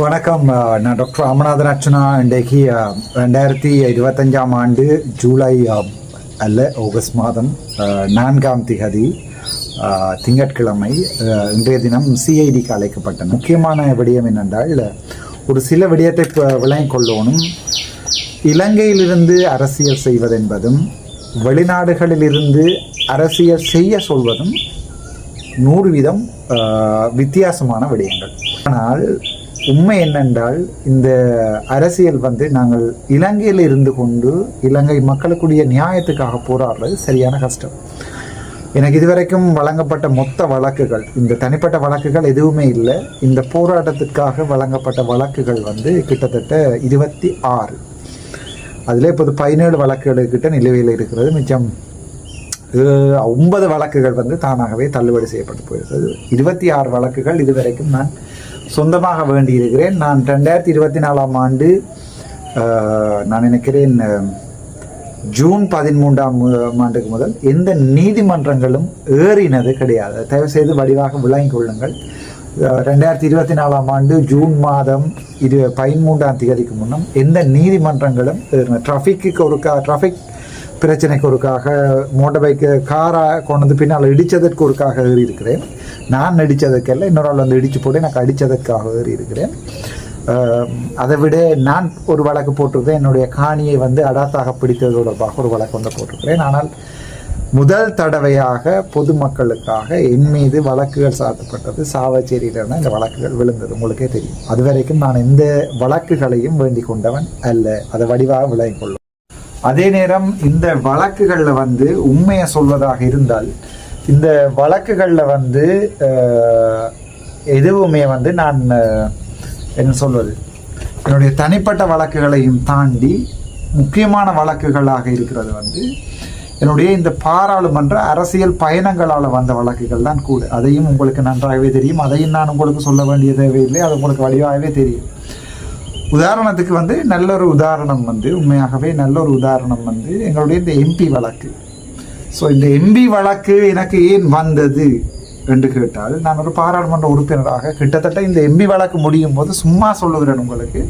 வணக்கம் நான் டாக்டர் ராமநாதன் அர்ச்சனா. இன்றைக்கு ரெண்டாயிரத்தி இருபத்தஞ்சாம் ஆண்டு ஜூலை அல்ல ஆகஸ்ட் மாதம் நான்காம் திகதி திங்கட்கிழமை இன்றைய தினம் சிஐடிக்கு அழைக்கப்பட்ட முக்கியமான விடயம் என்னென்றால் ஒரு சில விடயத்தை ப- விளங்கிக் கொள்ளணும். இலங்கையிலிருந்து அரசியல் செய்வதென்பதும் வெளிநாடுகளிலிருந்து அரசியல் செய்ய சொல்வதும் நூறு வீதம் வித்தியாசமான விடயங்கள். ஆனால் உண்மை என்னென்றால் இந்த அரசியல் வந்து நாங்கள் இலங்கையில் இருந்து கொண்டு இலங்கை மக்களுக்குரிய நியாயத்துக்காக போராடுறது சரியான கஷ்டம். எனக்கு இதுவரைக்கும் வழங்கப்பட்ட மொத்த வழக்குகள் இந்த தனிப்பட்ட வழக்குகள் எதுவுமே இல்லை. இந்த போராட்டத்துக்காக வழங்கப்பட்ட வழக்குகள் வந்து கிட்டத்தட்ட இருபத்தி ஆறு. அதில் இப்போது பதினேழு வழக்குகள் கிட்ட நிலுவையில் இருக்கிறது. மிச்சம் ஒன்பது வழக்குகள் வந்து தானாகவே தள்ளுபடி செய்யப்பட்டு போயிருக்கிறது. இருபத்தி ஆறு வழக்குகள் இதுவரைக்கும் நான் சொந்தமாக வேண்டியிருக்கிறேன். நான் ரெண்டாயிரத்தி இருபத்தி நாலாம் ஆண்டு நான் நினைக்கிறேன் ஜூன் பதிமூன்றாம் ஆண்டுக்கு முதல் எந்த நீதிமன்றங்களும் ஏறினது கிடையாது. தயவுசெய்து வடிவாக விளங்கிக் கொள்ளுங்கள். ரெண்டாயிரத்தி இருபத்தி நாலாம் ஆண்டு ஜூன் மாதம் இரு பதிமூன்றாம் தேதிக்கு முன்னம் எந்த நீதிமன்றங்களும் ட்ராஃபிக்கு ஒருக்கா ட்ராஃபிக் பிரச்சனைக்கு ஒருக்காக மோட்டர் பைக்கு காரை கொண்டு வந்து பின்னால் இடித்ததற்கு ஒருக்காக ஏறி இருக்கிறேன் நான் இடித்ததுக்கல்ல இன்னொரு ஆள் வந்து இடித்து போட்டு எனக்கு அடித்ததற்காக ஏறி இருக்கிறேன் அதை விட நான் ஒரு வழக்கு போட்டிருக்கேன் என்னுடைய காணியை வந்து அடாத்தாக பிடித்தது தொடர்பாக ஒரு வழக்கு வந்து போட்டிருக்கிறேன். ஆனால் முதல் தடவையாக பொதுமக்களுக்காக என் மீது வழக்குகள் சாத்தப்பட்டது. சாவச்சேரியிலிருந்து இந்த வழக்குகள் விழுந்தது. உங்களுக்கே தெரியும். அது வரைக்கும் நான் எந்த வழக்குகளையும் வேண்டிக் கொண்டவன் அல்ல. அதை வடிவாக விளங்கிக் கொள்ளும். அதே நேரம் இந்த வழக்குகளில் வந்து உண்மையை சொல்வதாக இருந்தால் இந்த வழக்குகளில் வந்து எதுவுமே வந்து நான் என்ன சொல்வது? என்னுடைய தனிப்பட்ட வழக்குகளையும் தாண்டி முக்கியமான வழக்குகளாக இருக்கிறது வந்து என்னுடைய இந்த பாராளுமன்ற அரசியல் பயணங்களால் வந்த வழக்குகள் தான் கூட. அதையும் உங்களுக்கு நன்றாகவே தெரியும். அதையும் நான் உங்களுக்கு சொல்ல வேண்டிய தேவையில்லை. அது உங்களுக்கு வடிவாகவே தெரியும். உதாரணத்துக்கு வந்து நல்ல ஒரு உதாரணம் வந்து உண்மையாகவே நல்ல ஒரு உதாரணம் வந்து எங்களுடைய இந்த எம்பி வழக்கு. ஸோ இந்த எம்பி வழக்கு எனக்கு ஏன் வந்தது என்று கேட்டால் நான் ஒரு பாராளுமன்ற உறுப்பினராக கிட்டத்தட்ட இந்த எம்பி வழக்கு முடியும் போது சும்மா சொல்லுகிறேன் உங்களுக்கு.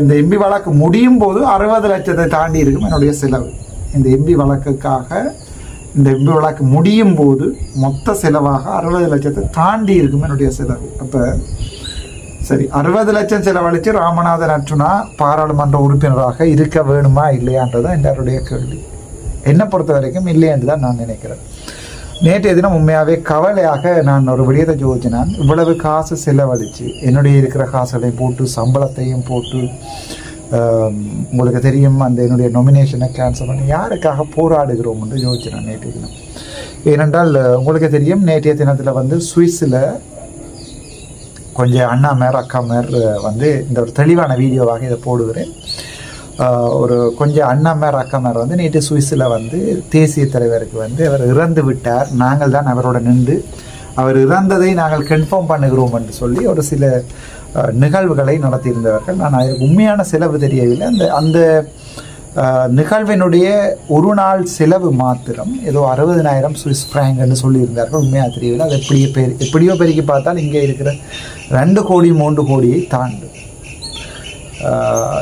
இந்த எம்பி வழக்கு முடியும் போது அறுபது லட்சத்தை தாண்டி இருக்கும் என்னுடைய செலவு. இந்த எம்பி வழக்குக்காக இந்த எம்பி வழக்கு முடியும் போது மொத்த செலவாக அறுபது லட்சத்தை தாண்டி இருக்கும் என்னுடைய செலவு. அப்போ சரி அறுபது லட்சம் செலவழித்து ராமநாதன் அர்ஜுனா பாராளுமன்ற உறுப்பினராக இருக்க வேணுமா இல்லையான்றதான் எல்லாருடைய கேள்வி. என்னை பொறுத்த வரைக்கும் இல்லையென்று தான் நான் நினைக்கிறேன். நேற்றைய தினம் உண்மையாகவே கவலையாக நான் ஒரு விடயத்தை யோசிச்சினான் இவ்வளவு காசு செலவழித்து என்னுடைய இருக்கிற காசுகளை போட்டு சம்பளத்தையும் போட்டு உங்களுக்கு தெரியும் அந்த என்னுடைய நொமினேஷனை கேன்சல் பண்ணி யாருக்காக போராடுகிறோம் என்று யோசிச்சினேன் நேற்றைய தினம். ஏனென்றால் உங்களுக்கு தெரியும் நேற்றைய தினத்தில் வந்து சுவிஸில் கொஞ்சம் அண்ணா மேர் அக்கா மேர் வந்து இந்த ஒரு தெளிவான வீடியோவாக இதை போடுகிறேன். ஒரு கொஞ்சம் அண்ணா மேர் அக்கா மேர் வந்து நேற்று சுவிஸில் வந்து தேசிய தலைவருக்கு வந்து அவர் இறந்து விட்டார். நாங்கள் தான் அவரோட நின்று அவர் இறந்ததை நாங்கள் கன்ஃபார்ம் பண்ணுகிறோம் என்று சொல்லி ஒரு சில நிகழ்வுகளை நடத்தியிருந்தவர்கள். நான் உண்மையான செலவு தெரியவில்லை. அந்த அந்த நிகழ்வினுடைய ஒரு நாள் செலவு மாத்திரம் ஏதோ அறுபதினாயிரம் சுவிஸ் ஃப்ராங்க்னு சொல்லியிருந்தார்கள். உண்மையாக தெரியவில்லை. அது எப்படியோ பெரு எப்படியோ பெருக்கி பார்த்தால் இங்கே இருக்கிற ரெண்டு கோடி மூன்று கோடியை தாண்டும்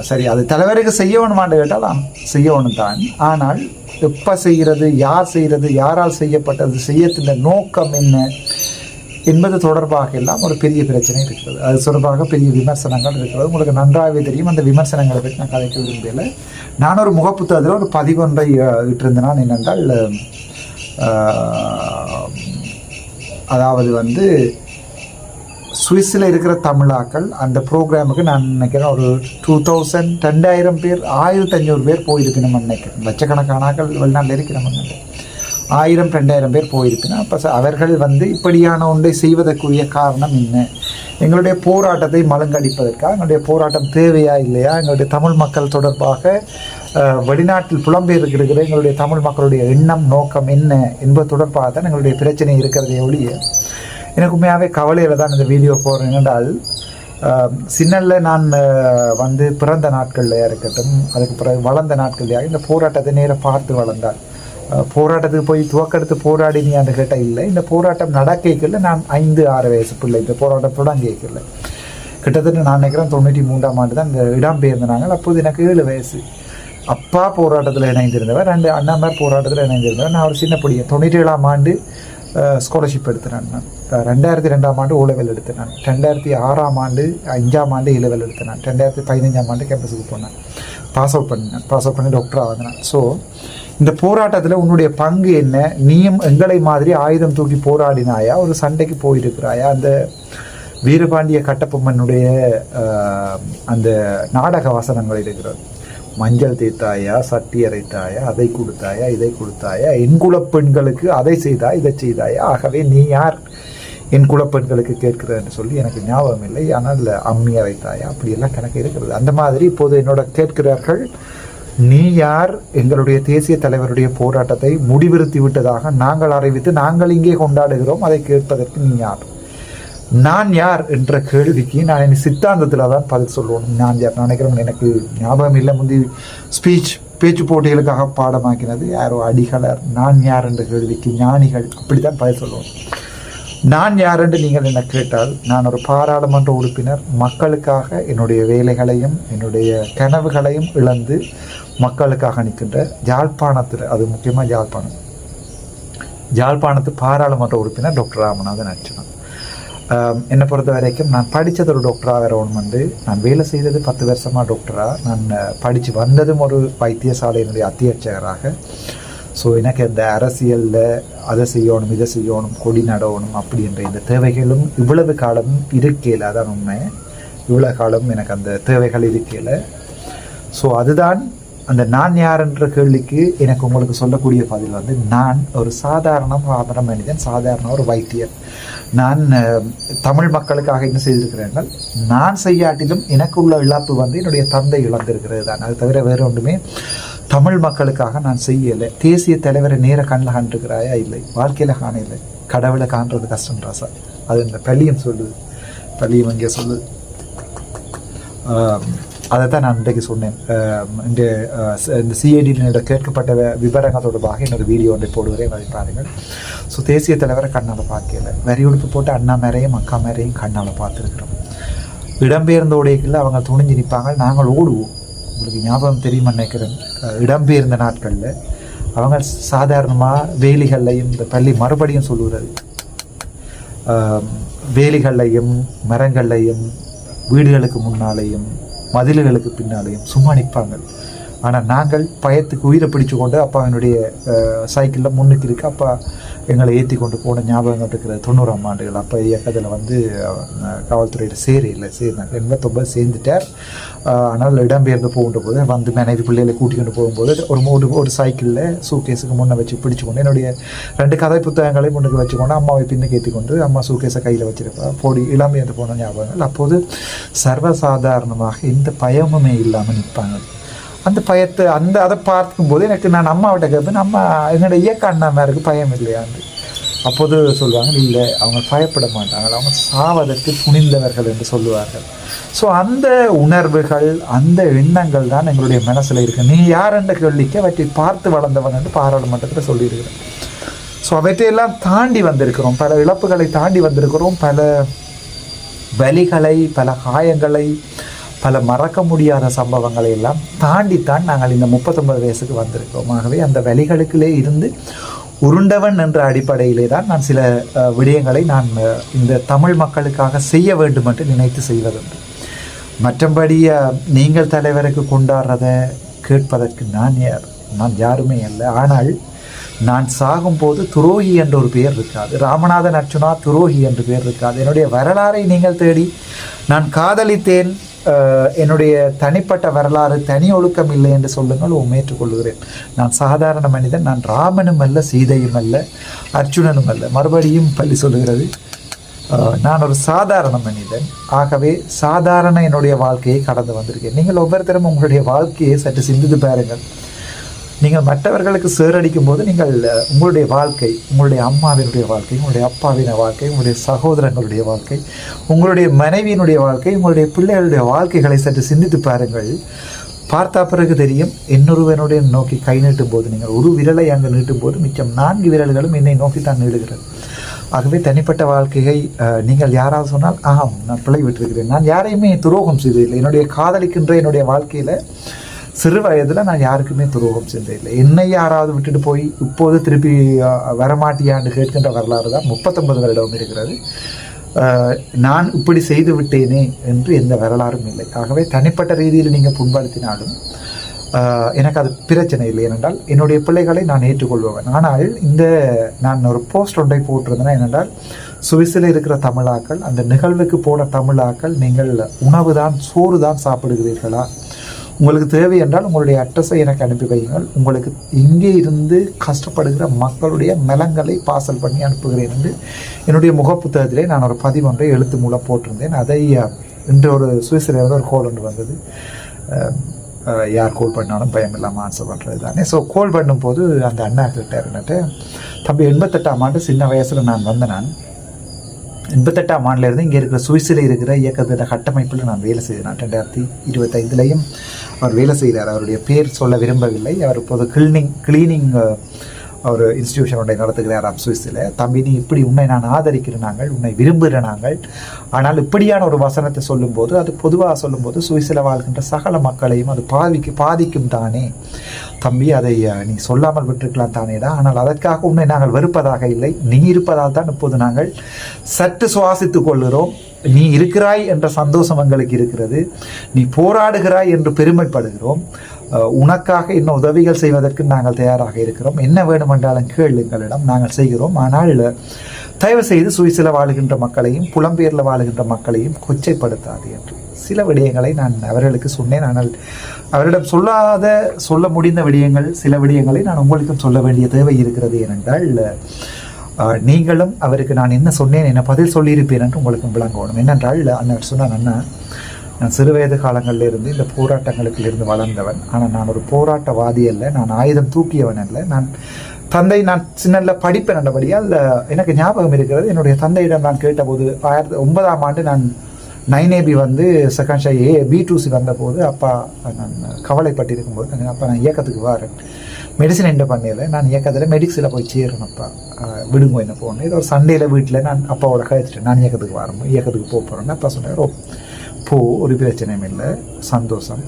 சரி அது தலைவருக்கு செய்யணுமான்னு கேட்டால் செய்யணும் தான். ஆனால் எப்போ செய்கிறது யார் செய்கிறது யாரால் செய்யப்பட்டது செய்யத்தின் நோக்கம் என்ன? என்பது தொடர்பாக எல்லாம் ஒரு பெரிய பிரச்சனை இருக்கிறது. அது தொடர்பாக பெரிய விமர்சனங்கள் இருக்கிறது. உங்களுக்கு நன்றாகவே தெரியும். அந்த விமர்சனங்களை பற்றி நான் கதைக்க விரும்பல நான் ஒரு முகப்புத்தகத்தில் ஒரு பதிவொன்றை அஹ், இட்டிருந்தேன். என்னென்றால் அதாவது வந்து சுவிஸில் இருக்கிற தமிழாக்கள் அந்த ப்ரோக்ராமுக்கு நான் நினைக்கிறேன் ஒரு டூ தௌசண்ட் ரெண்டாயிரம் பேர் ஆயிரத்தி ஐநூறு பேர் போயிருக்கணும்னு நினைக்கிறேன். லட்சக்கணக்கான ஆக்கள் வெளிநாட்டில் இருக்கிறோம் ஆயிரம் ரெண்டாயிரம் பேர் போயிருக்கணும் அப்போ அவர்கள் வந்து இப்படியான ஒன்றை செய்வதற்குரிய காரணம் என்ன? எங்களுடைய போராட்டத்தை மழுங்கடிப்பதற்காக எங்களுடைய போராட்டம் தேவையா இல்லையா? எங்களுடைய தமிழ் மக்கள் தொடர்பாக வெளிநாட்டில் புலம்பெயர்க்கிற எங்களுடைய தமிழ் மக்களுடைய எண்ணம் நோக்கம் என்ன என்பது தொடர்பாக தான் எங்களுடைய பிரச்சனை இருக்கிறதே ஒழிய எனக்கு உண்மையாகவே கவலையில் தான் இந்த வீடியோ போடுறேன். என்றால் சின்னல்ல நான் வந்து பிறந்த நாட்களில் இருக்கட்டும் அதுக்கு பிறகு வளர்ந்த நாட்கள்லையாக இந்த போராட்டத்தை நேராக பார்த்து வளர்ந்தார் போராட்டத்துக்கு போய் துவக்கெடுத்து போராடினியான்னு கேட்டால் இல்லை. இந்த போராட்டம் நடக்கல நான் ஐந்து ஆறு வயசு பிள்ளை. இந்த போராட்டத்தோடு அங்கே கேட்கல கிட்டத்தட்ட நான் நினைக்கிறேன் தொண்ணூற்றி மூன்றாம் ஆண்டு தான் இந்த இடம்பெயர்ந்தாங்க. அப்போது எனக்கு ஏழு வயசு. அப்பா போராட்டத்தில் இணைந்திருந்தவர் ரெண்டு அண்ணாமார் போராட்டத்தில் இணைந்திருந்தவர். நான் ஒரு சின்ன பொடியன். தொண்ணூற்றி ஏழாம் ஆண்டு ஸ்காலர்ஷிப் எடுத்தேன் நான். ரெண்டாயிரத்தி ரெண்டாம் ஆண்டு ஓலவெல் எடுத்தேன் நான். ரெண்டாயிரத்தி ஆறாம் ஆண்டு அஞ்சாம் ஆண்டு ஏ எடுத்தேன் நான். ரெண்டாயிரத்தி பதினஞ்சாம் ஆண்டு கேம்பஸுக்கு போனேன். பாஸ் அவுட் பண்ணேன். பாஸ் அவுட் பண்ணி டாக்டராக வந்தேன் ஸோ இந்த போராட்டத்தில் உன்னுடைய பங்கு என்ன? நீயும் எங்களை மாதிரி ஆயுதம் தூக்கி போராடினாயா? ஒரு சண்டைக்கு போயிருக்கிறாயா? அந்த வீரபாண்டிய கட்டப்பொம்மனுடைய அந்த நாடக வசனங்கள் இருக்கிறது. மஞ்சள் தேய்த்தாயா? சட்டி அரைத்தாயா? அதை கொடுத்தாயா? இதை கொடுத்தாயா? என் குலப் பெண்களுக்கு அதை செய்தா? இதை செய்தாயா? ஆகவே நீ யார்? என் குலப்பெண்களுக்கு கேட்கிறேன்னு சொல்லி எனக்கு ஞாபகம் இல்லை. ஆனால் அம்மி அரைத்தாயா? அப்படியெல்லாம் கணக்கு இருக்கிறது. அந்த மாதிரி இப்போது என்னோட கேட்கிறார்கள். நீ யார்? எங்களுடைய தேசிய தலைவருடைய போராட்டத்தை முடிவிறுத்தி விட்டதாக நாங்கள் அறிவித்து நாங்கள் இங்கே கொண்டாடுகிறோம். அதை கேட்பதற்கு நீ யார்? நான் யார் என்ற கேள்விக்கு நான் என் சித்தாந்தத்தில் தான் பதில் சொல்லுவோம். நான் யார்? நினைக்கிறவங்க நினைக்கிறேன் எனக்கு ஞாபகம் இல்லை. முந்தி ஸ்பீச் பேச்சு போட்டிகளுக்காக பாடமாக்கினது யாரோ அடிகளர். நான் யார் என்ற கேள்விக்கு ஞானிகள் அப்படித்தான் பதில் சொல்லுவோம். நான் யார் என்று நீங்கள் என்ன கேட்டால் நான் ஒரு பாராளுமன்ற உறுப்பினர் மக்களுக்காக என்னுடைய வேலைகளையும் என்னுடைய கனவுகளையும் இழந்து மக்களுக்காக நிற்கின்ற யாழ்ப்பாணத்தில் அது முக்கியமாக யாழ்ப்பாணம். யாழ்ப்பாணத்து பாராளுமன்ற உறுப்பினர் டாக்டர் ராமநாதன் அர்ச்சனா என்னை பொறுத்த வரைக்கும் நான் படித்தது ஒரு டாக்டராக வரணும் வந்து நான் வேலை செய்தது பத்து வருஷமாக டாக்டராக நான் படித்து வந்ததும் ஒரு வைத்தியசாலையினுடைய அத்தியட்சகராக ஸோ எனக்கு இந்த அரசியலில் அதை செய்யணும் இதை செய்யணும் கொடி நடவணும் அப்படின்ற இந்த தேவைகளும் இவ்வளவு காலம் இருக்கையில் அதான் உண்மை. இவ்வளோ காலம் எனக்கு அந்த தேவைகள் இருக்கையில். ஸோ அதுதான் அந்த நான் யார் என்ற கேள்விக்கு எனக்கு உங்களுக்கு சொல்லக்கூடிய பதில் வந்து நான் ஒரு சாதாரண சாதாரண மனிதன் சாதாரண ஒரு வைத்தியர். நான் தமிழ் மக்களுக்காக என்ன செய்திருக்கிறேன் நான் செய்யாட்டிலும் எனக்கு உள்ள இழப்பு வந்து என்னுடைய தந்தை இழந்திருக்கிறது தான் அது தவிர வேறு ஒன்றுமே தமிழ் மக்களுக்காக நான் செய்யலை. தேசிய தலைவரை நேர கண்ணில் காண்டிருக்கிறாயா இல்லை. வாழ்க்கையில் காண இல்லை கடவுளை காண்றது கஷ்டம் ராசா. அது இந்த பள்ளியம் சொல்லுது. பள்ளியம் இங்கே சொல்லுது. அதை தான் நான் இன்றைக்கு சொன்னேன். இந்த இந்த சிஐடியினோட கேட்கப்பட்ட விவரங்கள் தொடர்பாக என்னோட வீடியோ ஒன்றை போடுவதை அதை பாருங்கள். ஸோ தேசிய தலைவரை கண்ணால் பார்க்கல. வரி உடுப்பு போட்டு அண்ணா மேரையும் அக்கா மேரையும் கண்ணால் பார்த்துருக்குறோம். இடம்பெயர்ந்த உடைகளில் அவங்க துணிஞ்சு நிற்பாங்க. நாங்கள் ஓடுவோம். உங்களுக்கு ஞாபகம் தெரியுமா நினைக்கிறேன். இடம்பெயர்ந்த நாட்களில் அவங்க சாதாரணமாக வேலிகள்லையும் இந்த பள்ளி மறுபடியும் சொல்லுகிறது வேலிகள்லையும் மரங்கள்லையும் வீடுகளுக்கு முன்னாலேயும் மதில்களுக்கு பின்னாலேயும் சும்மா நிற்பாங்க ஆனால் நாங்கள் பயத்துக்கு உயிரை பிடிச்சு கொண்டு அப்பா என்னுடைய சைக்கிளில் முன்னுக்கு இருக்கு. அப்பா எங்களை ஏற்றி கொண்டு போன ஞாபகம் இருக்கிற தொண்ணூறாம் ஆண்டுகள். அப்போ இயக்கத்தில் வந்து காவல்துறையில் சேரி இல்லை சேர்ந்தாங்க. எண்பத்தொம்பது சேர்ந்துட்டார். ஆனால் இடம்பெயர்ந்து போகின்ற போது வந்து மனைவி பிள்ளைகளை கூட்டிக்கொண்டு போகும்போது ஒரு மூணு ஒரு சைக்கிளில் சூக்கேஸுக்கு முன்னே வச்சு பிடிச்சு கொண்டு என்னுடைய ரெண்டு கதை புத்தகங்களையும் முன்னுக்கு வச்சுக்கொண்டு அம்மாவை பின்னுக்கு ஏற்றி கொண்டு அம்மா சூக்கேஸை கையில் வச்சிருப்பா. போடி இளம்பெயர்ந்து போன ஞாபகங்கள். அப்போது சர்வசாதாரணமாக எந்த பயமுமே இல்லாமல் நிற்பாங்க. அந்த பயத்தை அந்த அதை பார்க்கும்போது எனக்கு நான் அம்மாவிட்ட கேட்பேன் அம்மா என்னோடய இயக்க அண்ணாமாருக்கு பயம் இல்லையாண்டு அப்போது சொல்லுவாங்க இல்லை அவங்க பயப்பட மாட்டாங்க அவங்க சாவதற்கு துணிந்தவர்கள் என்று சொல்லுவார்கள். ஸோ அந்த உணர்வுகள் அந்த எண்ணங்கள் தான் எங்களுடைய மனசில் இருக்கு. நீ யார் என்ற கேள்விக்கு அவற்றை பார்த்து வளர்ந்தவன் என்று பாராளுமன்றத்தில் சொல்லியிருக்கிறேன். ஸோ அவற்றையெல்லாம் தாண்டி வந்திருக்கிறோம். பல இழப்புகளை தாண்டி வந்திருக்கிறோம். பல வலிகளை பல காயங்களை பல மறக்க முடியாத சம்பவங்களை எல்லாம் தாண்டித்தான் நாங்கள் இந்த முப்பத்தொன்பது வயசுக்கு வந்திருக்கோம். ஆகவே அந்த வலிகளுக்குள்ளே இருந்து உருண்டவன் என்ற அடிப்படையிலே தான் நான் சில விடயங்களை நான் இந்த தமிழ் மக்களுக்காக செய்ய வேண்டும் என்று நினைத்து செய்வதுண்டு. மற்றபடி நீங்கள் தலைவருக்கு கொண்டாடுறத கேட்பதற்கு நான் யார்? நான் யாருமே அல்ல. ஆனால் நான் சாகும்போது துரோகி என்ற ஒரு பெயர் இருக்காது. ராமநாதன் அர்ச்சுனா துரோகி என்று பெயர் இருக்காது. என்னுடைய வரலாறை நீங்கள் தேடி நான் காதலித்தேன். என்னுடைய தனிப்பட்ட வரலாறு தனி ஒழுக்கம் இல்லை என்று சொல்லுங்கள் ஏற்றுக்கொள்கிறேன். நான் சாதாரண மனிதன் நான் ராமனும் அல்ல சீதையும் அல்ல அர்ஜுனனும் அல்ல. மறுபடியும் பள்ளி சொல்லுகிறது நான் ஒரு சாதாரண மனிதன். ஆகவே சாதாரண என்னுடைய வாழ்க்கையை கடந்து வந்திருக்கேன். நீங்கள் ஒவ்வொருத்தரும் உங்களுடைய வாழ்க்கையை சற்று சிந்தித்து பாருங்கள். நீங்கள் மற்றவர்களுக்கு சேரடிக்கும் போது நீங்கள் உங்களுடைய வாழ்க்கை உங்களுடைய அம்மாவினுடைய வாழ்க்கை உங்களுடைய அப்பாவின வாழ்க்கை உங்களுடைய சகோதரங்களுடைய வாழ்க்கை உங்களுடைய மனைவியினுடைய வாழ்க்கை உங்களுடைய பிள்ளைகளுடைய வாழ்க்கைகளை சற்று சிந்தித்து பாருங்கள். பார்த்தா பிறகு தெரியும் இன்னொருவனுடைய நோக்கி கை நீட்டும் போது நீங்கள் ஒரு விரலை அங்கு நீட்டும் போது மிச்சம் நான்கு விரல்களும் என்னை நோக்கி தான் நீடுகிறது ஆகவே தனிப்பட்ட வாழ்க்கையை நீங்கள் யாராவது சொன்னால் ஆம் நான் பிழை விட்டிருக்கிறேன். நான் யாரையுமே துரோகம் செய்ததில்லை. என்னுடைய காதலிக்கின்ற என்னுடைய வாழ்க்கையில் சிறு வயதில் நான் யாருக்குமே துரோகம் செய்ததில்லை என்னை யாராவது விட்டுட்டு போய் இப்போது திருப்பி வரமாட்டியான்னு கேட்கின்ற வரலாறு தான் முப்பத்தொன்பது வருடம் இருக்கிறது. நான் இப்படி செய்து விட்டேனே என்று எந்த வரலாறும் இல்லை. ஆகவே தனிப்பட்ட ரீதியில் நீங்கள் புண்படுத்தினாலும் எனக்கு அது பிரச்சனை இல்லை. ஏனென்றால் என்னுடைய பிள்ளைகளை நான் ஏற்றுக்கொள்பவன். ஆனால் இந்த நான் ஒரு போஸ்ட் ஒன்றை போட்டிருந்தேன்னா ஏனென்றால் சுவிஸில் இருக்கிற தமிழாக்கள் அந்த நிகழ்வுக்கு போன தமிழாக்கள் நீங்கள் உணவு தான் சோறு தான் சாப்பிடுகிறீர்களா? உங்களுக்கு தேவை என்றால் உங்களுடைய அட்ரஸை எனக்கு அனுப்பி வையுங்கள். உங்களுக்கு இங்கே இருந்து கஷ்டப்படுகிற மக்களுடைய நலங்களை பார்சல் பண்ணி அனுப்புகிறேன் என்று என்னுடைய முகப்புத்தகத்திலே நான் ஒரு பதிவு ஒன்றை எழுத்து மூலம் போட்டிருந்தேன். அதை இன்று ஒரு சுவிஸ்லேருந்து ஒரு கோல் ஒன்று வந்தது. யார் கோல் பண்ணாலும் பயம் இல்லாமல் ஆன்சர் பண்ணுறது தானே. ஸோ கோல் பண்ணும்போது அந்த அண்ணா கிட்ட இருந்துட்டு தம்பி எண்பத்தெட்டாம் ஆண்டு சின்ன வயசில் நான் வந்தேன் நான். எண்பத்தெட்டாம் ஆண்டிலிருந்து இங்கே இருக்கிற சுவிஸில் இருக்கிற இயக்கத்தோட கட்டமைப்பில் நான் வேலை செய்தேன். ரெண்டாயிரத்தி இருபத்தைந்துலேயும் அவர் வேலை செய்கிறார் அவருடைய பேர் சொல்ல விரும்பவில்லை. அவர் இப்போது கிளீனிங் கிளீனிங் ஒரு இன்ஸ்டிடியூஷன் ஒன்றை நடத்துகிறாராம் சுவிஸில். தம்பி நீ இப்படி உன்னை நான் ஆதரிக்கிற நாங்கள் உன்னை விரும்புகிற நாங்கள். ஆனால் இப்படியான ஒரு வசனத்தை சொல்லும்போது அது பொதுவாக சொல்லும்போது சுவிஸில் வாழ்கின்ற சகல மக்களையும் அது பாதிக்கு பாதிக்கும் தானே. தம்பி அதை நீ சொல்லாமல் விட்டிருக்கலாம் தானேடா. ஆனால் அதற்காக உன்னை நாங்கள் வெறுப்பதாக இல்லை. நீ இருப்பதால் தான் இப்போது நாங்கள் சற்று சுவாசித்துக் கொள்கிறோம். நீ இருக்கிறாய் என்ற சந்தோஷம் எங்களுக்கு இருக்கிறது. நீ போராடுகிறாய் என்று பெருமைப்படுகிறோம். உனக்காக இன்னும் உதவிகள் செய்வதற்கு நாங்கள் தயாராக இருக்கிறோம். என்ன வேண்டுமென்றாலும் கேள் எங்களிடம். நாங்கள் செய்கிறோம். ஆனால் தயவு செய்து சுவிஸில் வாழுகின்ற மக்களையும் புலம்பெயரில் வாழுகின்ற மக்களையும் கொச்சைப்படுத்தாது என்று. சில விடயங்களை நான் அவர்களுக்கு சொன்னேன். ஆனால் அவரிடம் சொல்லாத சொல்ல முடிந்த விடயங்கள் சில விடயங்களை நான் உங்களுக்கும் சொல்ல வேண்டிய தேவை இருக்கிறது ஏனென்றால் நீங்களும் அவருக்கு நான் என்ன சொன்னேன் என்ன பதில் சொல்லியிருப்பேன் என்று உங்களுக்கு விளங்கணும். என்னென்றால் அண்ணன் சொன்னான் அண்ணா நான் சிறுவயது காலங்களில் இருந்து இந்த போராட்டங்களுக்கு இருந்து வளர்ந்தவன். ஆனால் நான் ஒரு போராட்டவாதி அல்ல. நான் ஆயுதம் தூக்கியவன் அல்ல. நான் தந்தை நான் சின்னல படிப்பேன் என்றபடியால் எனக்கு ஞாபகம் இருக்கிறது என்னுடைய தந்தையிடம் நான் கேட்டபோது ஆயிரத்தி ஒன்பதாம் ஆண்டு நான் நைன் ஏபி வந்து செகண்ட் ஷை ஏ பி டூசி வந்தபோது அப்பா நான் கவலைப்பட்டிருக்கும் போது அப்பா நான் இயக்கத்துக்கு வரேன். மெடிசன் என்ன பண்ணல நான் இயக்கத்தில் மெடிக்ஸில் போய் சேரணும் அப்பா. விடுங்க என்ன போகணும். ஏதோ ஒரு சண்டையில் வீட்டில் நான் அப்பாவோட கழிச்சிட்டேன். நான் இயக்கத்துக்கு வரணும் இயக்கத்துக்கு போக போகிறேன்னு அப்பா சொன்னார் ஓ போ ஒரு பிரச்சனையும் இல்லை சந்தோஷம்.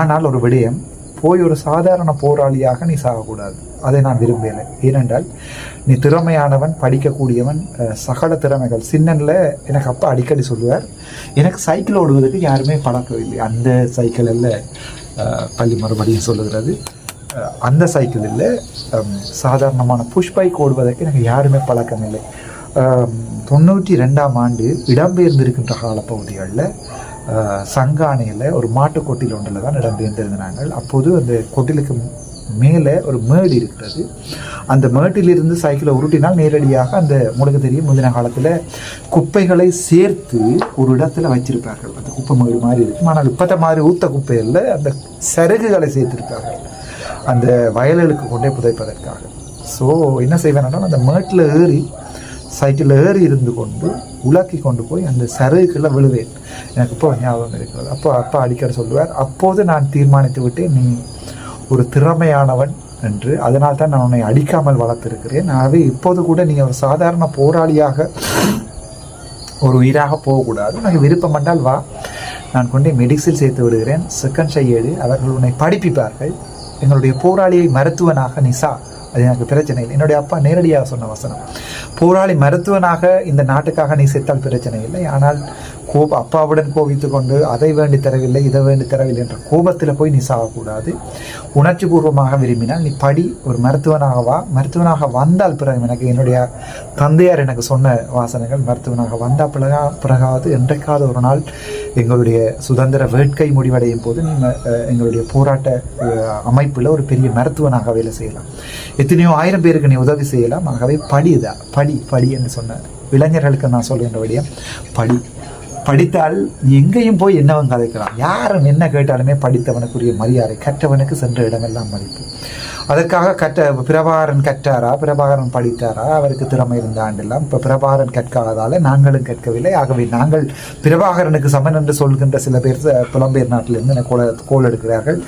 ஆனால் ஒரு விடயம் போய் ஒரு சாதாரண போராளியாக நீ சாகக்கூடாது. அதை நான் விரும்பலை ஏனென்றால் நீ திறமையானவன் படிக்கக்கூடியவன் சகல திறமைகள். சின்னனில் எனக்கு அப்பா அடிக்கடி சொல்லுவார் எனக்கு சைக்கிள் ஓடுவதற்கு யாருமே பழக்கம் இல்லை. அந்த சைக்கிள் இல்லை பள்ளி மறுபடியும் சொல்லுகிறது. அந்த சைக்கிள் இல்லை சாதாரணமான புஷ் பைக் ஓடுவதற்கு எனக்கு யாருமே பழக்கம் இல்லை. தொண்ணூற்றி ரெண்டாம் ஆண்டு இடம்பெயர்ந்திருக்கின்ற காலப்பகுதிகளில் சங்கானையில் ஒரு மாட்டுக் கொட்டில் ஒன்றில் தான் இடம்பெயர்ந்திருந்தாங்க அப்போது அந்த கொட்டிலுக்கு மேலே ஒரு மேடு இருக்கிறது. அந்த மேட்டிலிருந்து சைக்கிளை உருட்டினால் நேரடியாக அந்த உங்களுக்கு தெரியும். முந்தின காலத்தில் குப்பைகளை சேர்த்து ஒரு இடத்துல வச்சிருப்பார்கள் அந்த குப்பை மேடு மாதிரி இருக்கும் ஆனால் இப்போத்த மாதிரி ஊத்த குப்பையில் அந்த சருகுகளை சேர்த்திருப்பார்கள். அந்த வயல்களுக்கு கொண்டே புதைப்பதற்காக. ஸோ என்ன செய்வேன்னா அந்த மேட்டில் ஏறி சைக்கிளில் ஏறி இருந்து கொண்டு உலக்கி கொண்டு போய் அந்த சருகுக்குள்ள விழுவேன். எனக்கு இப்போ ஞாபகம் இருக்கிறது. அப்போ அப்பா அடிக்கடி சொல்லுவார் அப்போது நான் தீர்மானித்து விட்டேன். நீ ஒரு திறமையானவன் என்று. அதனால் தான் நான் உன்னை அடிக்காமல் வளர்த்திருக்கிறேன். ஆகவே இப்போது கூட நீ ஒரு சாதாரண போராளியாக ஒரு உயிராக போகக்கூடாது. உனக்கு விருப்பம் என்றால் வா. நான் கொண்டே மெடிசில் சேர்த்து விடுகிறேன். செகண்ட் ஷையேடு அவர்கள் உன்னை படிப்பிப்பார்கள். எங்களுடைய போராளியை மருத்துவனாக நிசா அது எனக்கு பிரச்சனை இல்லை. என்னுடைய அப்பா நேரடியாக சொன்ன வசனம். போராளி மருத்துவனாக இந்த நாட்டுக்காக நீ செத்தால் பிரச்சனை இல்லை. ஆனால் கோப அப்பாவுடன் கோபித்து கொண்டு அதை வேண்டி தரவில்லை இதை வேண்டி தரவில்லை என்ற கோபத்தில் போய் நீ சாகக்கூடாது. உணர்ச்சி பூர்வமாக விரும்பினால் நீ படி ஒரு மருத்துவனாக வா. மருத்துவனாக வந்தால் பிறகு எனக்கு என்னுடைய தந்தையார் எனக்கு சொன்ன வாசனைகள் மருத்துவனாக வந்தால் பிறகா பிறகாவது என்றைக்காவது ஒரு நாள் எங்களுடைய சுதந்திர வேட்கை முடிவடையும் போது நீ எங்களுடைய போராட்ட அமைப்பில் ஒரு பெரிய மருத்துவனாக வேலை செய்யலாம். எத்தனையோ ஆயிரம் பேருக்கு நீ உதவி செய்யலாம். ஆகவே படிதா படி படி என்று சொன்ன இளைஞர்களுக்கு நான் சொல்கின்ற வழியாக படி. படித்தால் எங்கேயும் போய் என்னவன் கதைக்கலாம் யாரும் என்ன கேட்டாலுமே படித்தவனுக்குரிய மரியாதை கற்றவனுக்கு சென்ற இடமெல்லாம் மதிப்பு. அதற்காக கற்ற பிரபாகரன் கற்றாரா? பிரபாகரன் படித்தாரா? அவருக்கு திறமை இருந்த ஆண்டெல்லாம் இப்போ பிரபாகரன் கற்காததால் நாங்களும் கற்கவில்லை. ஆகவே நாங்கள் பிரபாகரனுக்கு சமன் என்று சொல்கின்ற சில பேர் புலம்பெயர் நாட்டிலிருந்து எனக்கு கோல கோல் எடுக்கிறார்கள்.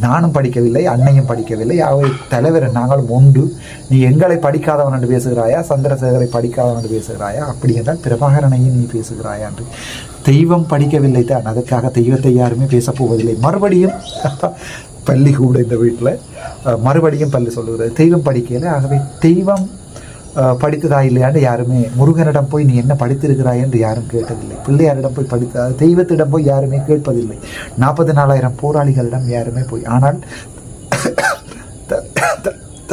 நானும் படிக்கவில்லை அன்னையும் படிக்கவில்லை. ஆகவே தலைவர் நாங்களும் உண்டு. நீ எங்களை படிக்காதவன் என்று பேசுகிறாயா? சந்திரசேகரை படிக்காதவன் என்று பேசுகிறாயா? அப்படி என்றால் பிரபாகரனையும் நீ பேசுகிறாயா என்று. தெய்வம் படிக்கவில்லை தான். அதற்காக தெய்வத்தை யாருமே பேசப் போவதில்லை மறுபடியும் பள்ளி கூட இந்த வீட்டில் மறுபடியும் பள்ளி சொல்லுகிறது தெய்வம் படிக்கல ஆகவே தெய்வம் படித்ததா இல்லையான்னு யாருமே முருகனிடம் போய் நீ என்ன படித்திருக்கிறாய் என்று யாரும் கேட்டதில்லை. பிள்ளையாரிடம் போய் படித்தா தெய்வத்திடம் போய் யாருமே கேட்பதில்லை. நாற்பது நாலாயிரம் போராளிகளிடம் யாருமே போய் ஆனால்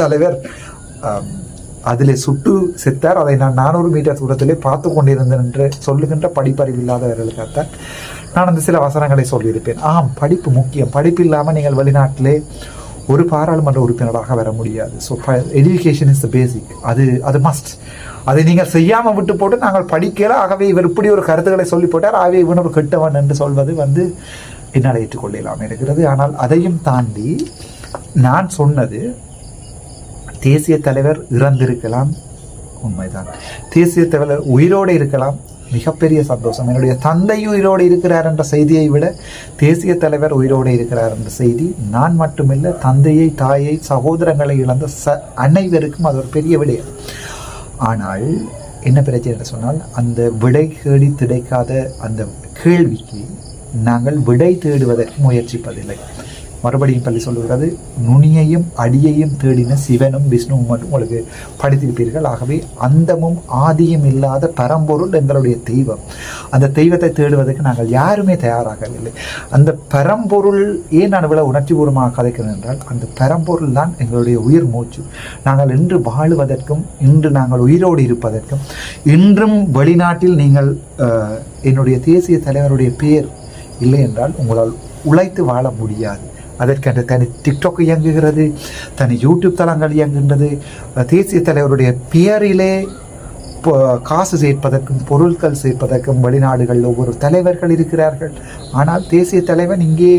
தலைவர் அதில் சுட்டு செத்தார். அதை நான் நானூறு மீட்டர் தூரத்திலே பார்த்து கொண்டிருந்தேன் என்று சொல்லுகின்ற படிப்பறிவு இல்லாதவர்களுக்காகத்தான் நான் அந்த சில வசனங்களை சொல்லியிருப்பேன். ஆம் படிப்பு முக்கியம். படிப்பு இல்லாமல் நீங்கள் வெளிநாட்டிலே ஒரு பாராளுமன்ற உறுப்பினராக வர முடியாது. So education is the basic அது அது மஸ்ட் அதை நீங்கள் செய்யாமல் விட்டு போட்டு நாங்கள் படிக்கல. ஆகவே இவர் இப்படி ஒரு கருத்துக்களை சொல்லி போட்டார். ஆகவே இவன் ஒரு கெட்டவன் என்று சொல்வது வந்து என்னால் ஏற்றுக்கொள்ளலாம் இருக்கிறது. ஆனால் அதையும் தாண்டி நான் சொன்னது தேசிய தலைவர் இறந்திருக்கலாம். உண்மைதான். தேசிய தலைவர் உயிரோடு இருக்கலாம். மிகப்பெரிய சந்தோஷம். என்னுடைய தந்தை உயிரோடு இருக்கிறார் என்ற செய்தியை விட தேசிய தலைவர் உயிரோடு இருக்கிறார் என்ற செய்தி நான் மட்டுமில்லை தந்தையை தாயை சகோதரங்களை இழந்த ச அனைவருக்கும் அது ஒரு பெரிய விடயம் ஆனால் என்ன பிரச்சனை என்று சொன்னால் அந்த விடை தேடி கிடைக்காத அந்த கேள்விக்கு நாங்கள் விடை தேடுவதற்கு முயற்சிப்பதில்லை. மறுபடியும் பள்ளி சொல்லுகிறது நுனியையும் அடியையும் தேடின சிவனும் விஷ்ணுவும் மட்டும் உங்களுக்கு படித்திருப்பீர்கள். ஆகவே அந்தமும் ஆதியும் இல்லாத பரம்பொருள் எங்களுடைய தெய்வம். அந்த தெய்வத்தை தேடுவதற்கு நாங்கள் யாருமே தயாராகவில்லை. அந்த பரம்பொருள் ஏன் நான் இவ்வளவு உணர்ச்சிபூர்வமாக கதைக்கிறேன் என்றால் அந்த பரம்பொருள் தான் எங்களுடைய உயிர் மூச்சு. நாங்கள் இன்று வாழுவதற்கும் இன்று நாங்கள் உயிரோடு இருப்பதற்கும் இன்றும் வெளிநாட்டில் நீங்கள் என்னுடைய தேசிய தலைவருடைய பெயர் இல்லை என்றால் உங்களால் உழைத்து வாழ முடியாது. அதற்கென்று தனி டிக்டாக் இயங்குகிறது தனி யூடியூப் தளங்கள் இயங்குகின்றது. தேசிய தலைவருடைய பெயரிலே காசு சேர்ப்பதற்கும் பொருட்கள் சேர்ப்பதற்கும் வெளிநாடுகளில் ஒவ்வொரு தலைவர்கள் இருக்கிறார்கள். ஆனால் தேசிய தலைவன் இங்கே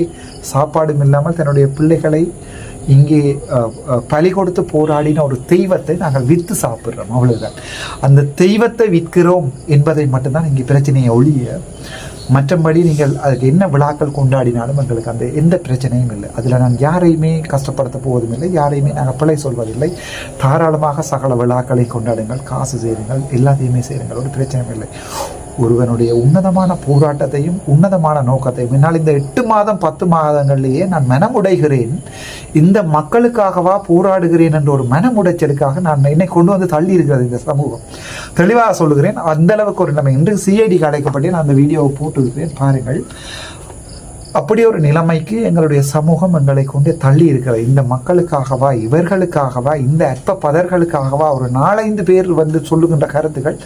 சாப்பாடும் இல்லாமல் தன்னுடைய பிள்ளைகளை இங்கே பலி கொடுத்து போராடின ஒரு தெய்வத்தை நாங்கள் விற்று சாப்பிட்றோம். அவ்வளவுதான். அந்த தெய்வத்தை விற்கிறோம் என்பதை மட்டும்தான் இங்கே பிரச்சனையை ஒழிய மற்றபடி நீங்கள் அதுக்கு என்ன விழாக்கள் கொண்டாடினாலும் எங்களுக்கு அந்த எந்த பிரச்சனையும் இல்லை. அதில் நான் யாரையுமே கஷ்டப்படுத்த போவதும் இல்லை. யாரையுமே நாங்கள் பிழை சொல்வதில்லை. தாராளமாக சகல விழாக்களை கொண்டாடுங்கள். காசு செய்யுங்கள் எல்லாத்தையுமே செய்யுங்கள் ஒரு பிரச்சனையும் இல்லை. ஒருவனுடைய உன்னதமான போராட்டத்தையும் உன்னதமான நோக்கத்தையும் என்னால் இந்த எட்டு மாதம் பத்து மாதங்கள்லேயே நான் மனமுடைகிறேன். இந்த மக்களுக்காகவா போராடுகிறேன் என்ற ஒரு மனமுடைச்சலுக்காக நான் என்னை கொண்டு வந்து தள்ளி இருக்கிறது இந்த சமூகம். தெளிவாக சொல்லுகிறேன் அந்த அளவுக்கு ஒரு நம்ம இன்று சிஐடிக்கு அழைக்கப்பட்டு நான் அந்த வீடியோவை போட்டுருக்கிறேன் பாருங்கள். அப்படி ஒரு நிலைமைக்கு எங்களுடைய சமூகம் எங்களை கொண்டு தள்ளி இருக்கிறது. இந்த மக்களுக்காகவா இவர்களுக்காகவா இந்த அற்ப பதர்களுக்காகவா ஒரு நாலைந்து பேர் வந்து சொல்லுகின்ற கருத்துக்கள்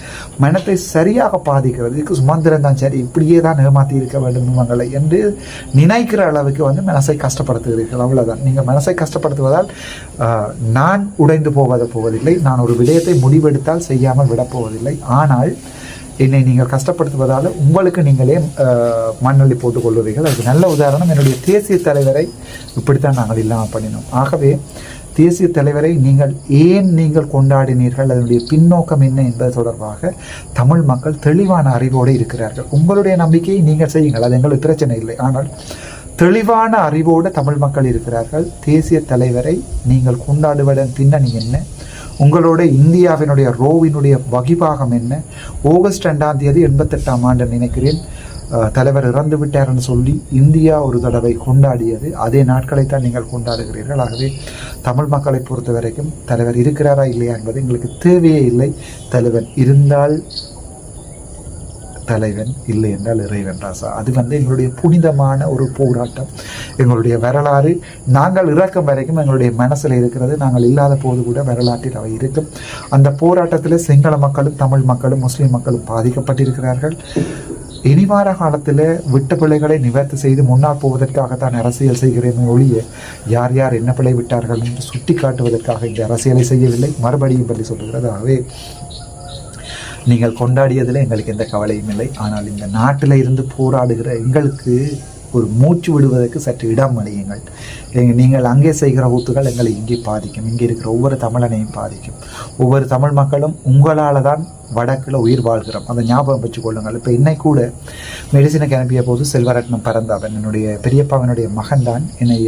மனத்தை சரியாக பாதிக்கிறது. இதுக்கு சுமந்திரம் தான். சரி இப்படியே தான் ஏமாற்றி இருக்க வேண்டும் இவங்களை என்று நினைக்கிற அளவுக்கு வந்து மனசை கஷ்டப்படுத்துகிறீர்கள். அவ்வளோதான் நீங்கள் மனசை கஷ்டப்படுத்துவதால் நான் உடைந்து போவத போவதில்லை. நான் ஒரு விடயத்தை முடிவெடுத்தால் செய்யாமல் விடப்போவதில்லை. ஆனால் என்னை நீங்கள் கஷ்டப்படுத்துவதால் உங்களுக்கு நீங்களே அஹ், மண்ணள்ளி போட்டுக் கொள்வீர்கள் அதுக்கு நல்ல உதாரணம் என்னுடைய தேசிய தலைவரை இப்படித்தான் நாங்கள் இல்லாமல் பண்ணினோம். ஆகவே தேசிய தலைவரை நீங்கள் ஏன் நீங்கள் கொண்டாடினீர்கள்? அதனுடைய பின்னோக்கம் என்ன என்பது தொடர்பாக தமிழ் மக்கள் தெளிவான அறிவோடு இருக்கிறார்கள். உங்களுடைய நம்பிக்கையை நீங்கள் செய்யுங்கள் அது எங்களுக்கு பிரச்சனை இல்லை. ஆனால் தெளிவான அறிவோடு தமிழ் மக்கள் இருக்கிறார்கள். தேசிய தலைவரை நீங்கள் கொண்டாடுவதன் பின்னணி என்ன? உங்களோட இந்தியாவினுடைய ரோவினுடைய வகிபாகம் என்ன? ஆகஸ்ட் ரெண்டாம் தேதி எண்பத்தெட்டாம் ஆண்டு நினைக்கிறேன். தலைவர் இறந்து விட்டார்னு சொல்லி இந்தியா ஒரு தடவை கொண்டாடியது. அதே நாட்களை தான் நீங்கள் கொண்டாடுகிறீர்கள். ஆகவே தமிழ் மக்களை பொறுத்த வரைக்கும் தலைவர் இருக்கிறாரா இல்லையா என்பது எங்களுக்கு தேவையே இல்லை. தலைவர் இருந்தால் தலைவன் இல்லை என்றால் இறைவன் ராசா. அது வந்து எங்களுடைய புனிதமான ஒரு போராட்டம். எங்களுடைய வரலாறு நாங்கள் இறக்கும் வரைக்கும் எங்களுடைய மனசில் இருக்கிறது நாங்கள் இல்லாத போது கூட வரலாற்றில் அவை இருக்கும். அந்த போராட்டத்தில் சிங்கள மக்களும் தமிழ் மக்களும் முஸ்லீம் மக்களும் பாதிக்கப்பட்டிருக்கிறார்கள். இனிவார காலத்தில் விட்ட பிள்ளைகளை நிவர்த்தி செய்து முன்னால் போவதற்காகத்தான் அரசியல் செய்கிறேன் ஒழிய யார் யார் என்ன பிழை விட்டார்கள் என்று சுட்டி காட்டுவதற்காக இந்த அரசியலை செய்யவில்லை. மறுபடியும் பற்றி சொல்லுகிறது. ஆகவே நீங்கள் கொண்டாடியதில் எங்களுக்கு எந்த கவலையும் இல்லை. ஆனால் இந்த நாட்டில் இருந்து போராடுகிற எங்களுக்கு ஒரு மூச்சு விடுவதற்கு சற்று இடம் அடையுங்கள் நீங்கள் அங்கே செய்கிற ஊத்துகள் எங்களை இங்கே பாதிக்கும். இங்கே இருக்கிற ஒவ்வொரு தமிழனையும் பாதிக்கும். ஒவ்வொரு தமிழ் மக்களும் உங்களால் தான் வடக்கில் உயிர் வாழ்கிறோம். அதை ஞாபகம் வச்சுக்கொள்ளுங்கள் இப்போ என்னை கூட மெடிசினை அனுப்பிய போது செல்வரட்னம் பரந்தாவன் என்னுடைய பெரியப்பாவனுடைய மகன் தான் என்னை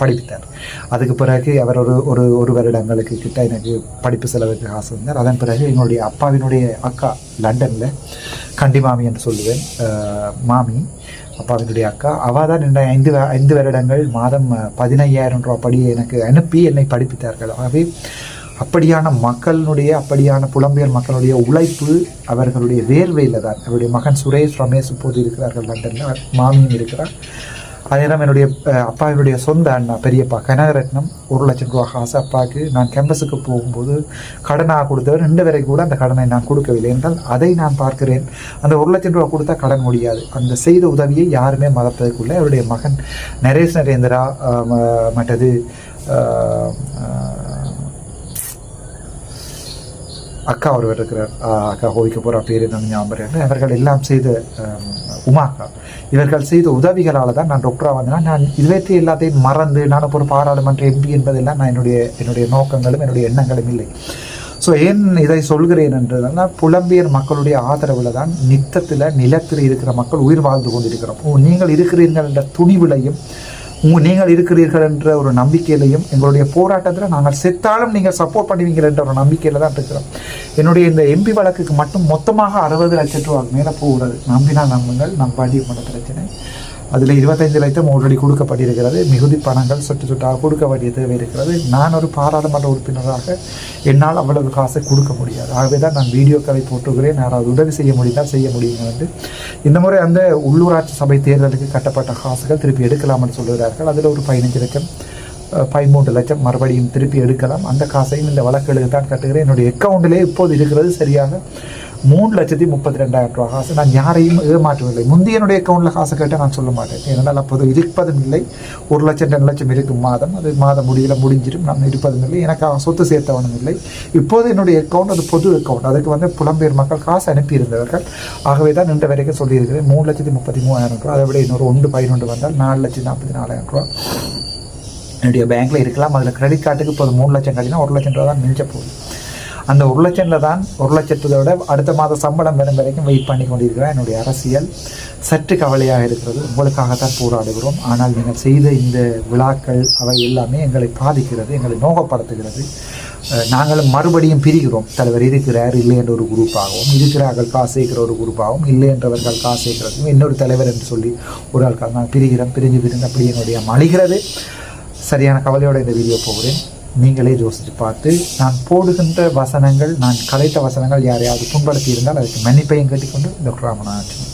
படிப்பித்தார். அதுக்கு பிறகு அவர் ஒரு ஒரு ஒரு வருடங்களுக்கு கிட்ட எனக்கு படிப்பு செலவுக்கு ஆசை இருந்தார் அதன் பிறகு என்னுடைய அப்பாவினுடைய அக்கா லண்டனில் கண்டி மாமி என்று சொல்லுவேன் மாமி. அப்பாவினுடைய அக்கா. அவள் தான் இந்த ஐந்து ஐந்து வருடங்கள் மாதம் பதினையாயிரம் ரூபா படி எனக்கு அனுப்பி என்னை படிப்பித்தார்கள். ஆகவே அப்படியான மக்களினுடைய அப்படியான புலம்பெயர் மக்களுடைய உழைப்பு அவர்களுடைய வேர்வையில் தான். அவருடைய மகன் சுரேஷ் ரமேஷ் இப்போது இருக்கிறார்கள் லண்டனில். மாமியும் இருக்கிறார். அதே என்னுடைய அப்பாவினுடைய சொந்த அண்ணா பெரியப்பா கனகரத்னம் ஒரு லட்சம் ரூபா காசு. அப்பாவுக்கு நான் கேம்பஸுக்கு போகும்போது கடனாக கொடுத்தவர். ரெண்டு வரை கூட அந்த கடனை நான் கொடுக்கவில்லை என்றால் அதை நான் பார்க்கிறேன். அந்த ஒரு லட்சம் ரூபா கொடுத்தா கடன் முடியாது. அந்த செய்த உதவியை யாருமே மறப்பதற்குள்ளே அவருடைய மகன் நரேஷ் நரேந்திரா ம- மற்றது அக்கா ஒருவர் இருக்கிறார். அக்கா ஹோய்க்க போகிற பேர் என்னன்னு ஞாபகம் அவர்கள் எல்லாம் செய்த உமா உமாக்கா. இவர்கள் செய்த உதவிகளால் தான் நான் டாக்டராக வந்தேன். நான் இதுவற்றி எல்லாத்தையும் மறந்து நான் இப்போ ஒரு பாராளுமன்ற எம்பி என்பதெல்லாம் நான் என்னுடைய என்னுடைய நோக்கங்களும் என்னுடைய எண்ணங்களும் இல்லை. ஸோ ஏன் இதை சொல்கிறேன் என்றதுனா புலம்பியர் மக்களுடைய ஆதரவில் தான் நித்தத்தில் நிலத்தில் இருக்கிற மக்கள் உயிர் வாழ்ந்து கொண்டிருக்கிறோம். நீங்கள் இருக்கிறீர்கள் என்ற துணிவிலையும் உங்க நீங்கள் இருக்கிறீர்கள் என்ற ஒரு நம்பிக்கையிலையும் எங்களுடைய போராட்டத்தில் நாங்கள் செத்தாலும் நீங்கள் சப்போர்ட் பண்ணுவீங்கள் என்ற ஒரு நம்பிக்கையில் தான் இருக்கிறோம். என்னுடைய இந்த எம்பி வழக்குக்கு மட்டும் மொத்தமாக அறுபது லட்சம் ரூபாய் மேலே போகிறது நம்பினால் நம்புங்கள் நம் பாண்டிய பண்ண பிரச்சனை. அதில் இருபத்தைந்து லட்சம் ஆல்ரெடி கொடுக்கப்பட்டிருக்கிறது. மிகுதி பணங்கள் சொட்டு சொட்டாக கொடுக்க வேண்டிய தேவை இருக்கிறது. நான் ஒரு பாராளுமன்ற உறுப்பினராக என்னால் அவ்வளவு காசை கொடுக்க முடியாது. ஆகவே தான் நான் வீடியோக்களை போட்டுக்கிறேன் யாராவது உதவி செய்ய முடிந்தால் செய்ய முடியுங்க வந்து இந்த முறை அந்த உள்ளூராட்சி சபை தேர்தலுக்கு கட்டப்பட்ட காசுகள் திருப்பி எடுக்கலாம்னு சொல்கிறார்கள் அதில் ஒரு பதினஞ்சு லட்சம் பதிமூன்று லட்சம் மறுபடியும் திருப்பி எடுக்கலாம். அந்த காசையும் இந்த வழக்குகளுக்கு தான் கட்டுகிறேன். என்னுடைய அக்கௌண்ட்டிலே இப்போது இருக்கிறது சரியாக. மூணு லட்சத்தி முப்பத்தி ரெண்டாயிரம் ரூபா காசு. நான் யாரையும் ஏமாற்றவில்லை. முந்தைய என்னுடைய அக்கௌண்ட்டில் காசு கேட்டால் நான் சொல்ல மாட்டேன். ஏனென்றால் அப்போது இருப்பதும் இல்லை ஒரு லட்சம் ரெண்டு லட்சம் இருக்கும் மாதம். அது மாதம் முடியல முடிஞ்சிடும். நான் இருப்பதும் இல்லை எனக்கு அவன் சொத்து சேர்த்தவனும் இல்லை. இப்போது என்னுடைய அக்கௌண்ட் அது பொது அக்கௌண்ட் அதுக்கு வந்து புலம்பெயர் மக்கள் காசு அனுப்பியிருந்தவர்கள். ஆகவே தான் நின்ற வரைக்கும் சொல்லியிருக்கிறேன். மூணு லட்சத்தி முப்பத்தி மூவாயிரம் ரூபா. அதை விட இன்னொரு ஒன்று பதினொன்று வந்தால் நாலு லட்சத்தி நாற்பத்தி நாலாயிரம் ரூபா. என்னுடைய பேங்க்கில் இருக்கலாம். அதில் கிரெடிட் கார்டுக்கு இப்போது மூணு லட்சம் கட்டினா ஒரு லட்சம் ரூபா தான் மிஞ்ச போகுது. அந்த ஒரு லட்சத்தில் தான் ஒரு லட்சத்தை விட அடுத்த மாத சம்பளம் வரும் வரைக்கும் வெயிட் பண்ணி கொண்டிருக்கிறேன் என்னுடைய அரசியல் சற்று கவலையாக இருக்கிறது. உங்களுக்காகத்தான் போராடுகிறோம். ஆனால் நீங்கள் செய்த இந்த விழாக்கள் அவை எல்லாமே எங்களை பாதிக்கிறது எங்களை நோகப்படுத்துகிறது. நாங்களும் மறுபடியும் பிரிகிறோம். தலைவர் இருக்கிறார் இல்லை என்ற ஒரு குரூப்பாகவும் இருக்கிறார்கள் காசு சேர்க்கிற ஒரு குரூப்பாகவும் இல்லை என்றவர்கள் காசு சேர்க்கிறதும் இன்னொரு தலைவர் என்று சொல்லி ஒரு ஆள் நான் பிரிகிறோம் பிரிஞ்சு பிரிந்து அப்படி என்னுடைய மலிகிறது சரியான கவலையோடு இந்த வீடியோ போகிறேன். நீங்களே யோசித்து பார்த்து நான் போடுகின்ற வசனங்கள் நான் கலைத்த வசனங்கள் யாரையாவது புண்படுத்தி இருந்தால் அதுக்கு மன்னிப்பையும் கேட்டுக்கொண்டு டாக்டர் ராமநாதன்.